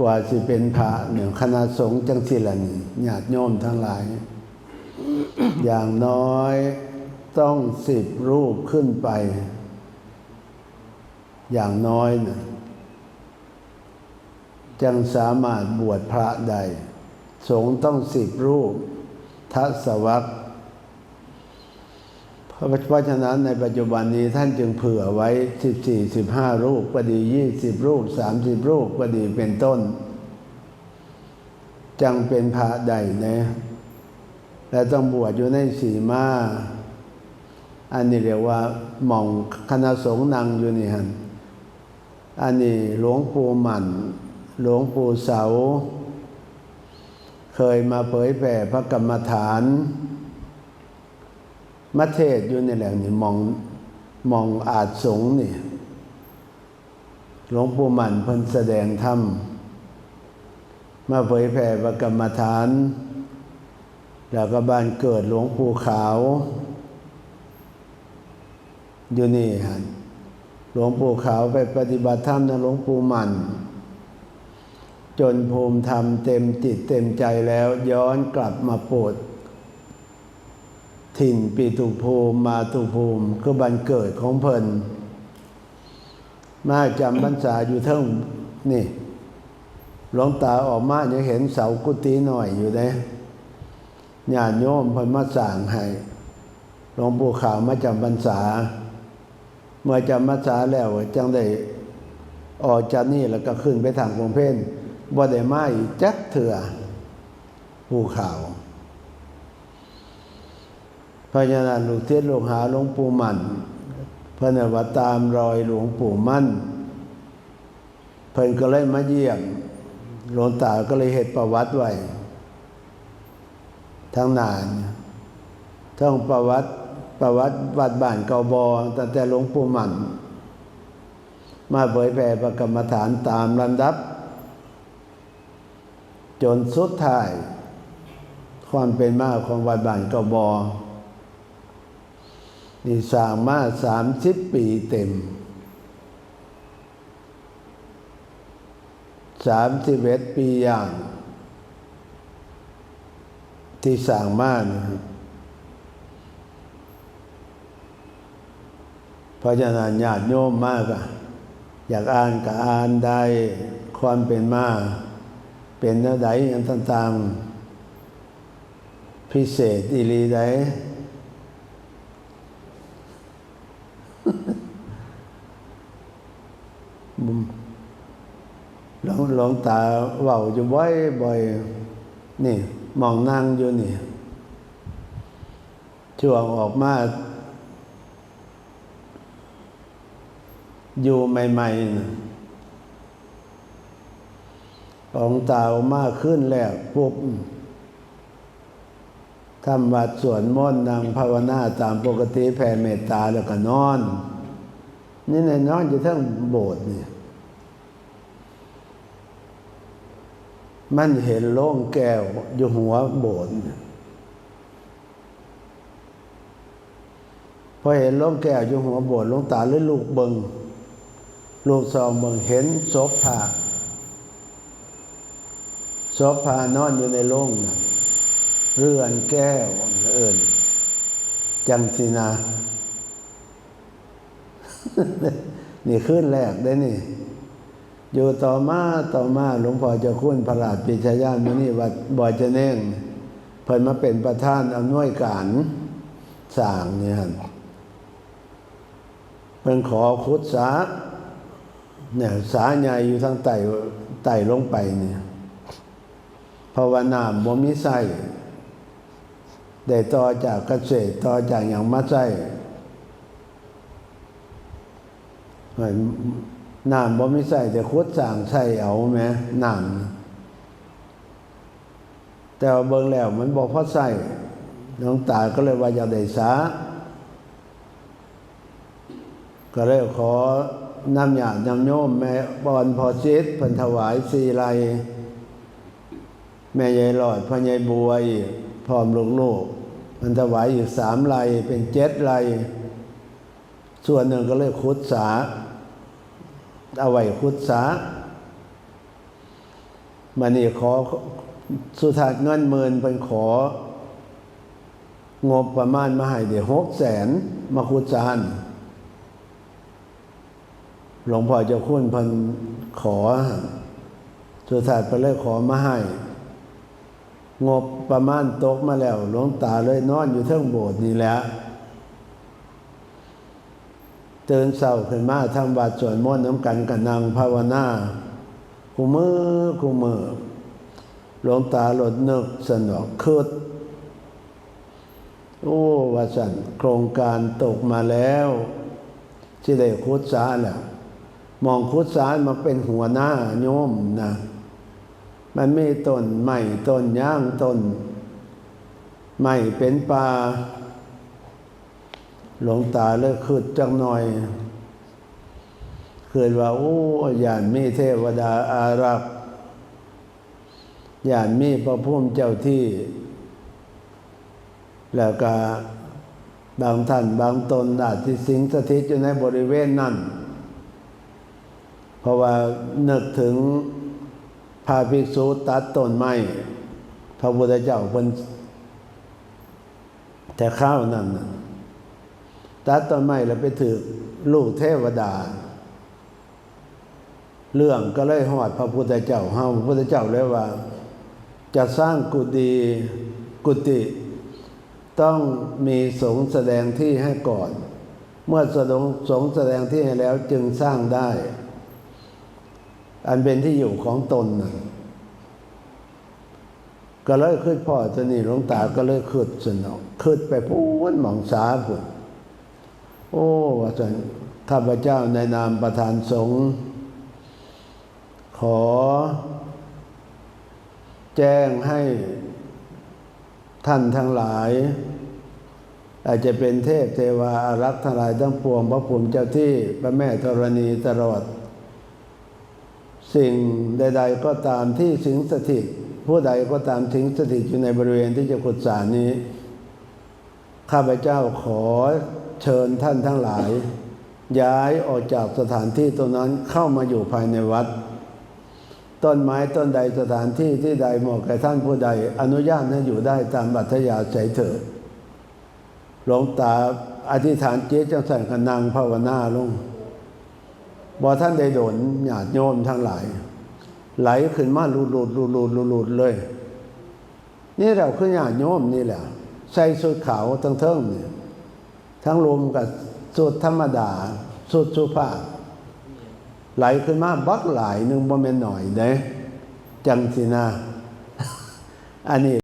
กว่าสิเป็นพระเนี่ยคณะสงฆ์จังสิละนี่ญาติโยมทั้งหลาย อย่างน้อยต้องสิบรูปขึ้นไป อย่างน้อยนะจึงสามารถบวชพระได้สงฆ์ต้องสิบรูปทัศวัค เพราะฉะนั้นในปัจจุบันนี้ท่านจึงเผื่อไว้สิบสี่สิบห้ารูปก็ดียี่สิบรูปสามสิบรูปก็ดีเป็นต้น จังเป็นพระใดนะและต้องบวชอยู่ในสีมาอันนี้เรียกว่าหม่องคณะสงฆ์นางอยู่นี่ฮันอันนี้หลวงปู่หมันหลวงปู่เสา เคยมาเผยแผ่พระกรรมฐาน มัเทศอยู่ในแหล่งนี่มองมองอาจสงนี่หลวงปู่มันเพิ่นแสดงธรรมมาเผยแผ่พระกรรมฐาน แล้วก็บ้านเกิดหลวงปู่ขาว อยู่นี่ฮะหลวงปู่ขาวไปปฏิบัติธรรมนะหลวงปู่มัน จนภูมิธรรมเต็มจิตเต็มใจแล้วย้อนกลับมาโปรด ถิ่นปีตุภูมิมาตุภูมิคือบันเกิดของเพิ่นมาจำพรรษาอยู่เท่งนี่หลวงตาออกมายังเห็นเสากุฏิหน่อยอยู่เลยญาติโยมเพิ่นมาสั่งให้หลวงปู่ขาวมาจำพรรษา เมื่อจำพรรษาแล้วจังได้ออกจากนี่แล้วก็ขึ้นไปทางกรุงเพ่นบ่ได้มาอีกจักเถื่อภูเขา เพราะฉะนั้นลูกเทศลูกหาหลวงปู่มันเพิ่นว่าตามรอยหลวงปู่มั่น เพิ่นก็เลยมาเยี่ยมหลวงตาก็เลยเหตุประวัติไว้ทั้งนานทั้งประวัติประวัติวัดบ้านเกาบอตั้งแต่หลวงปู่มันมาเผยแผ่ประกรรมฐานตามลำดับ จนสุดท้าย ความเป็นมาของวัดบ้านเกาบอ นี่สร้างมาสามสิบปีเต็มสามสิบเอ็ดปีอย่าง ที่สางมารับเพราะฉะนั้นญาติโยมมากอะอยากอ่านก็อ่านได้ความเป็นมา เป็นเนื้อใดอย่างต่างๆ พิเศษอีหลีใด หลวงหลวงตาเว่าอยู่บ่อยบ่อยนี่มองนั่งอยู่นี่ช่วงออกมา อยู่ใหม่ๆนะองตาออกมาขึ้นแล้วปุ๊บทำวัดสวนมนต์นางภาวนาตามปกติแผ่เมตตาแล้วก็นอน นี่ในนอนอยู่ทั้งโบสถ์เนี่ย มันเห็นโล่งแก้วอยู่หัวโบสถ์พอเห็นโล่งแก้วอยู่หัวโบสถ์ลงตาเลยลูกเบิงลูกซองเบิงเห็นศพผ่าศพผ่านอนอยู่ในโล่งนะเรือนแก้วเอิญจังสินา นี่ขึ้นแรกได้นี่ อยู่ต่อมาต่อมาหลวงพ่อเจ้าคุณพระราชปิชยานมุนีวัดบ่อยจะเน่งเพิ่นมาเป็นประธานอำนวยการสร้างเนี่ยเพิ่นขอคุดสาเนี่ยสาใหญ่อยู่ทางไต่ไต่ลงไปเนี่ยภาวนาบ่มีไส้ได้ต่อจากเกษตรต่อจากอย่างมาไส้ น้ำบ่มีใส่แต่คดสร้างใส่เอาแม้น้ำแต่ว่าเบิ่งแล้วมันบอกพอใส่น้องตาก็เลยว่าอยากได้สาก็เลยขอนำหยาดน้ำโยมแม่บอนพอจิตพิ่นถวายสีไรแม่ยายหลอดพ่อยายบัวอีกพร้อมลูกๆมันถวายอีกสามไรเป็นเจ็ดไรส่วนหนึ่งก็เลยคุดสา เอาไว้คุดสามานี่ขอสุดท้าเงินหมื่นเป็นขอ งบประมาณมาให้เดี๋ยวหกแสนมาคุดจานหลวงพ่อจ้าคุณเพันขอ สุดท้าไปเลยขอมาให้ งบประมาณตกมาแล้ว หลวงตาเลยนอนอยู่เทิงโบสถ์นี่แหละ ตื่นเศร้าขึ้นมาทำวัดสวดมนต์น้ำกันกันนางภาวนาคูมือคูมือหลวงตาหลดนึกสนอกคืดโอ้วาสันโครงการตกมาแล้วที่ได้คุดสาแล้วมองคุดสามาเป็นหัวหน้าโยมนะ มันไมีต้นใหม่ต้นย่างต้นใหม่เป็นปลา หลวงตาเลิกคืดจังหน่อยคืดว่าโอ้ยานมีเทวดาอารักษ์ยานมีพระพุ่มเจ้าที่ แล้วก็บางท่านบางตนอาจที่สิงสถิตอยู่ในบริเวณนั้น เพราะว่านึกถึงพาภิกษุตัดต้นไม้พระพุทธเจ้าเพิ่นแต่ข้าวนั่นน่ะ ตัดต้นไม้แล้วไปถือลูกเทวดา เรื่องก็เลยหอดพระพุทธเจ้าเฮาพระพุทธเจ้าเลยว่า จะสร้างกุฏิกุฏิต้องมีสงแสดงที่ให้ก่อน เมื่อสงสงแสดงที่ให้แล้วจึงสร้างได้ อันเป็นที่อยู่ของตนนะก็เลยขึ้นพ่อตัวนี้หลวงตาก็เลยขึ้นสนองขึ้นไปพูนหมองสาพุ่น โอ้ว่าสันข้าพเจ้าในนามประธานสงฆ์ขอ แจ้งให้ท่านทั้งหลาย อาจจะเป็นเทพเทวาอารักษ์ทั้งหลายทั้งปวงพระภูมิเจ้าที่พระแม่ธรณีตลอด สิ่งใด ๆ ก็ตามที่สิงสถิตผู้ใดก็ตามสิงสถิตอยู่ในบริเวณที่จะขุดสารนี้ ข้าพเจ้าขอเชิญท่านทั้งหลาย ย้ายออกจากสถานที่ตรงนั้นเข้ามาอยู่ภายในวัด ต้นไม้ต้นใดสถานที่ที่ใดเหมาะแก่ท่านผู้ใด อนุญาตให้อยู่ได้ตามบัตยาใจเถิดหลวงตาอธิษฐานเจตจังสันกันนางภาวนาลงบอท่านได้โดนหยาดโยมทั้งหลาย ไหลขึ้นมาลุดหลุดหลุดหลุดหลุดหลุดเลย นี่เราคือหยาดโยมนี่แหละ ใส่สูตรขาวทั้งเทิงเนี่ยทั้งรวมกับสูตรธรรมดาสุดสุภาพ ไหลขึ้นมาบักหลายหนึ่งบ่แม่นหน่อยเด้จังสินะอันนี้